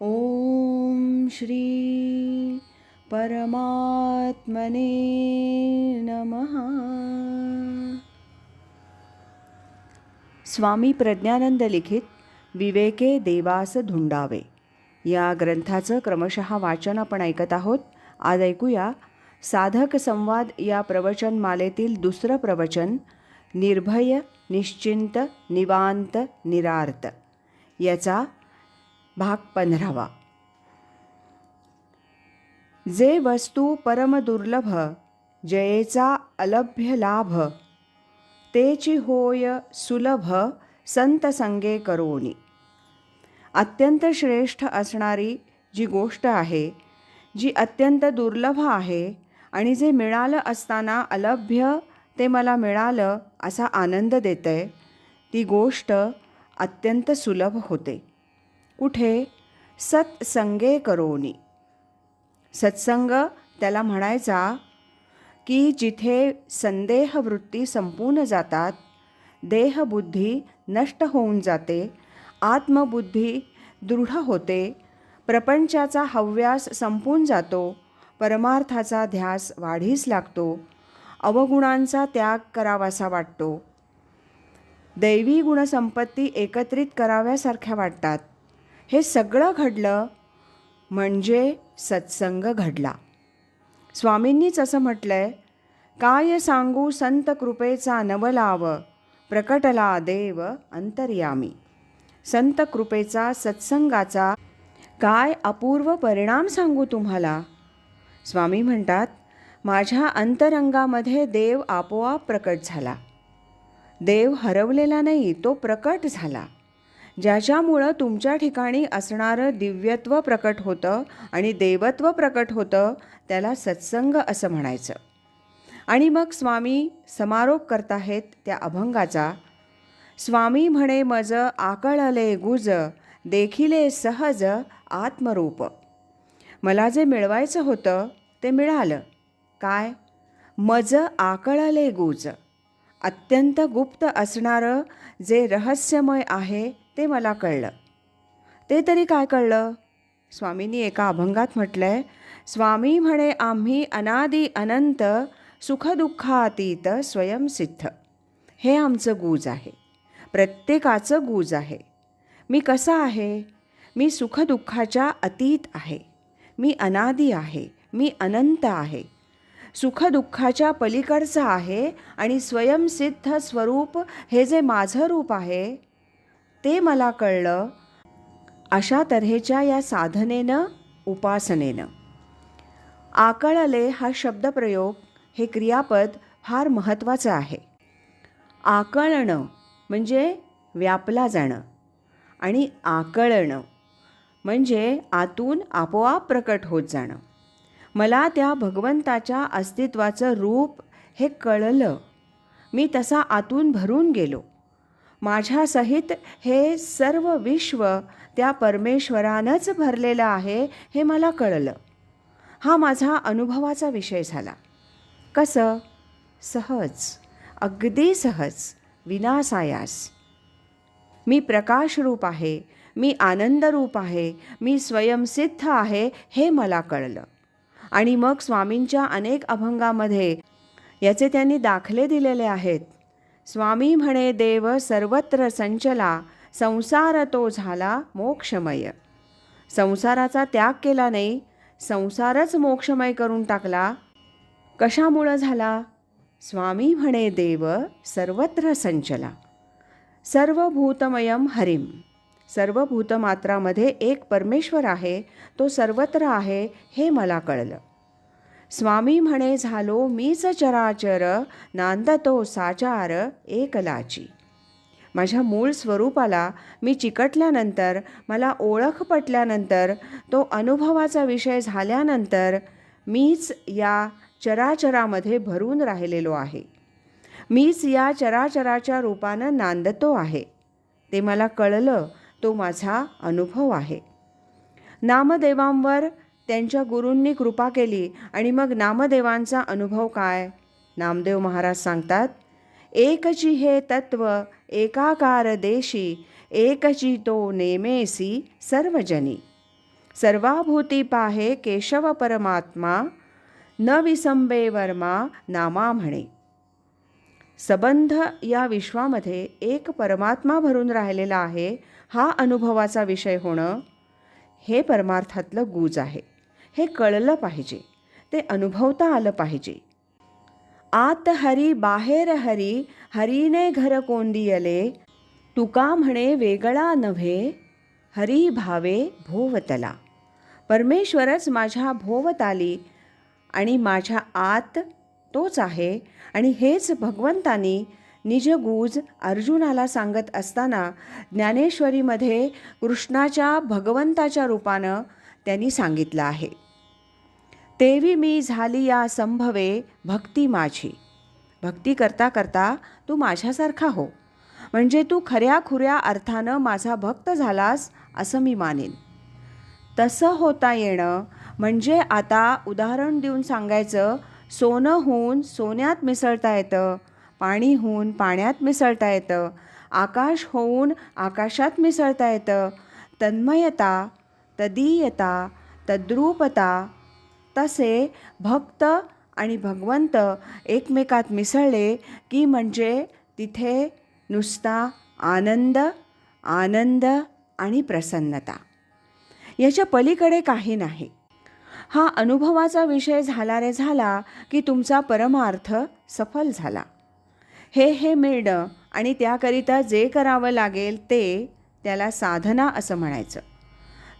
ॐ श्री परमात्मने नमः। स्वामी प्रज्ञानंद लिखित विवेके देवास धुंडावे या ग्रंथाचं क्रमशः वाचन आपण ऐकत आहोत. आज ऐकूया साधक संवाद या प्रवचनमालेतील दुसरं प्रवचन निर्भय निश्चिंत निवांत निरार्त. याचा भाग पंधरावा. जे वस्तू परमदुर्लभ जयेचा अलभ्य लाभ तेची होय सुलभ संत संगे करोनी. अत्यंत श्रेष्ठ असणारी जी गोष्ट आहे जी अत्यंत दुर्लभ आहे आणि जे मिळालं असताना अलभ्य ते मला मिळालं असा आनंद देते ती गोष्ट अत्यंत सुलभ होते. कुठे? सत्संगे करोनी. सत्संग त्याला म्हणायचा की जिथे संदेह वृत्ती संपून जातात देहबुद्धी नष्ट होऊन जाते आत्मबुद्धी दृढ होते प्रपंचाचा हव्यास संपून जातो परमार्थाचा ध्यास वाढीस लागतो अवगुणांचा त्याग करावासा वाटतो. दैवी गुणसंपत्ती एकत्रित कराव्यासारख्या वाटतात. हे सगळं घडलं म्हणजे सत्संग घडला. स्वामींनीच असं म्हटलं आहे काय सांगू संत कृपेचा नवलाव प्रकटला देव अंतर्यामी. संत कृपेचा सत्संगाचा काय अपूर्व परिणाम सांगू तुम्हाला? स्वामी म्हणतात माझ्या अंतरंगामध्ये देव आपोआप प्रकट झाला. देव हरवलेला नाही तो प्रकट झाला. ज्याच्यामुळं तुमच्या ठिकाणी असणारं दिव्यत्व प्रकट होतं आणि देवत्व प्रकट होतं त्याला सत्संग असं म्हणायचं. आणि मग स्वामी समारोप करताहेत त्या अभंगाचा. स्वामी म्हणे मज आकळले गुज देखिले सहज आत्मरूप. मला जे मिळवायचं होतं ते मिळालं. काय? मज आकळले गुज. अत्यंत गुप्त असणारं जे रहस्यमय आहे ते मला कळलं. ते तरी काय कळलं? स्वामींनी एका अभंगात म्हटलं आहे स्वामी म्हणे आम्ही अनादि अनंत सुखदुःखातीत स्वयंसिद्ध हे आमचं गूज आहे. प्रत्येकाचं गूज आहे. मी कसा आहे? मी सुखदुःखाच्या अतीत आहे. मी अनादी आहे. मी अनंत आहे. सुखदुःखाच्या पलीकडचं आहे आणि स्वयंसिद्ध स्वरूप हे जे माझं रूप आहे ते मला कळलं. अशा तऱ्हेच्या या साधनेनं उपासनेनं. आकळले हा शब्दप्रयोग हे क्रियापद फार महत्त्वाचं आहे. आकळणं म्हणजे व्यापला जाणं आणि आकळणं म्हणजे आतून आपोआप प्रकट होत जाणं. मला त्या भगवंताच्या अस्तित्वाचं रूप हे कळलं. मी तसा आतून भरून गेलो. माझ्यासहित हे सर्व विश्व त्या परमेश्वरानंच भरलेलं आहे हे मला कळलं. हा माझा अनुभवाचा विषय झाला. कसं? सहज. अगदी सहज. विनासायास. मी प्रकाशरूप आहे. मी आनंदरूप आहे. मी स्वयंसिद्ध आहे हे मला कळलं. आणि मग स्वामींच्या अनेक अभंगामध्ये याचे त्यांनी दाखले दिलेले आहेत. स्वामी म्हणे देव सर्वत्र संचला संसार तो झाला मोक्षमय. संसाराचा त्याग केला नाही संसारच मोक्षमय करून टाकला. कशामुळं झाला? स्वामी म्हणे देव सर्वत्र संचला. सर्वभूतमयम हरिम सर्व भूतमात्रामध्ये एक परमेश्वर आहे तो सर्वत्र आहे हे मला कळलं. स्वामी म्हणे झालो मीच चराचर नांदतो साचार एकलाची. माझ्या मूळ स्वरूपाला मी चिकटल्यानंतर मला ओळख पटल्यानंतर तो अनुभवाचा विषय झाल्यानंतर मीच या चराचरामध्ये भरून राहिलेलो आहे. मीच या चराचराच्या रूपानं नांदतो आहे. ते मला कळलं तो माझा अनुभव आहे. नामदेवांवर त्यांच्या गुरूंनी कृपा केली आणि मग नामदेवांचा अनुभव काय? नामदेव महाराज सांगतात एकची हे तत्व एकाकार देशी एकची तो नेमेसी सर्वजनी. सर्वाभूती पाहे केशव परमात्मा न विसंबे वर्मा नामा म्हणे. सबंध या विश्वामध्ये एक परमात्मा भरून राहिलेला आहे हा अनुभवाचा विषय होणं हे परमार्थातलं गूज आहे. हे कळलं पाहिजे. ते अनुभवता आलं पाहिजे. आत हरी बाहेर हरी हरीने घर कोंदियले. तुका म्हणे वेगळा नव्हे हरी भावे भोवतला. परमेश्वरच माझ्या भोवताली आणि माझ्या आत तोच आहे आणि हेच भगवंतानी निजगूज अर्जुनाला सांगत असताना ज्ञानेश्वरीमध्ये कृष्णाच्या भगवंताच्या रूपानं त्यांनी सांगितलं आहे. तेवी मी झाली या संभवे भक्ती माझी. भक्ती करता करता तू माझ्यासारखा हो. म्हणजे तू खऱ्या खुऱ्या अर्थानं माझा भक्त झालास असं मी मानेन. तसं होता येणं म्हणजे आता उदाहरण देऊन सांगायचं सोनं होऊन सोन्यात मिसळता येतं पाणी होऊन पाण्यात मिसळता येतं आकाश होऊन आकाशात मिसळता येतं तन्मयता तदीयता तद्रूपता तसे भक्त आणि भगवंत एकमेकात मिसळले की म्हणजे तिथे नुसता आनंद आनंद आणि प्रसन्नता. याच्या पलीकडे काही नाही. हा अनुभवाचा विषय झाला रे झाला की तुमचा परमार्थ सफल झाला. हे हे मिळणं आणि त्याकरिता जे करावं लागेल ते त्याला साधना असं म्हणायचं.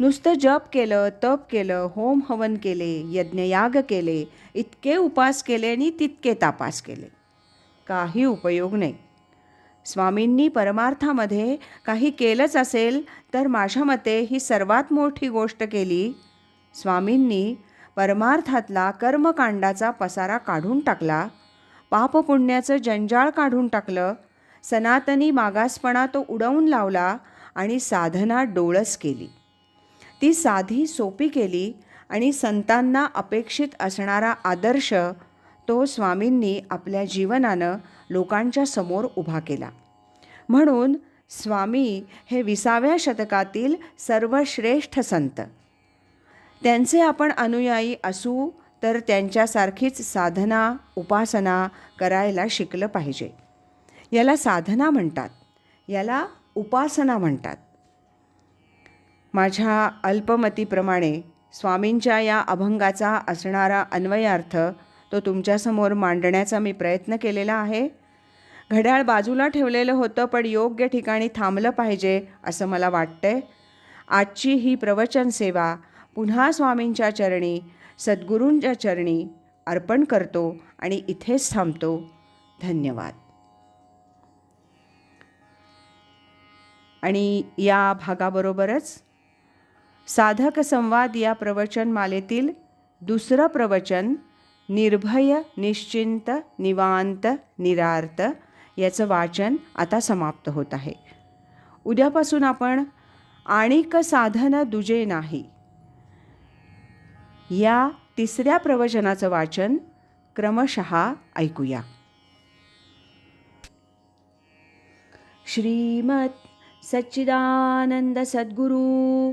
नुसतं जप केलं तप केलं होम हवन केले यज्ञयाग केले इतके उपास केले आणि तितके तापास केले. काही उपयोग नाही. स्वामींनी परमार्थामध्ये काही केलंच असेल तर माझ्या मते ही सर्वात मोठी गोष्ट केली. स्वामींनी परमार्थातला कर्मकांडाचा पसारा काढून टाकला. पापपुण्याचं जंजाळ काढून टाकलं. सनातनी मागासपणा तो उडवून लावला आणि साधना डोळस केली. ती साधी सोपी केली आणि संतांना अपेक्षित असणारा आदर्श तो स्वामींनी आपल्या जीवनानं लोकांच्या समोर उभा केला. म्हणून स्वामी हे विसाव्या शतकातील सर्वश्रेष्ठ संत. त्यांचे आपण अनुयायी असू तर त्यांच्यासारखीच साधना उपासना करायला शिकलं पाहिजे. याला साधना म्हणतात. याला उपासना म्हणतात. माझ्या अल्पमतीप्रमाणे स्वामींच्या या अभंगाचा असणारा अन्वयार्थ तो तुमच्यासमोर मांडण्याचा मी प्रयत्न केलेला आहे. घड्याळ बाजूला ठेवलेलं होतं पण योग्य ठिकाणी थांबलं पाहिजे असं मला वाटतंय. आजची ही प्रवचन सेवा पुन्हा स्वामींच्या चरणी सद्गुरूंच्या चरणी अर्पण करतो आणि इथेच थांबतो. धन्यवाद. आणि या भागाबरोबरच साधक संवाद या प्रवचन मालेतील दुसरं प्रवचन निर्भय निश्चिंत निवांत निरार्थ याचं वाचन आता समाप्त होत आहे. उद्यापासून आपण आणिक साधन दुजे नाही. या तिसऱ्या प्रवचनाचं वाचन क्रमशः ऐकूया. श्रीमत सच्चिदानंद सद्गुरू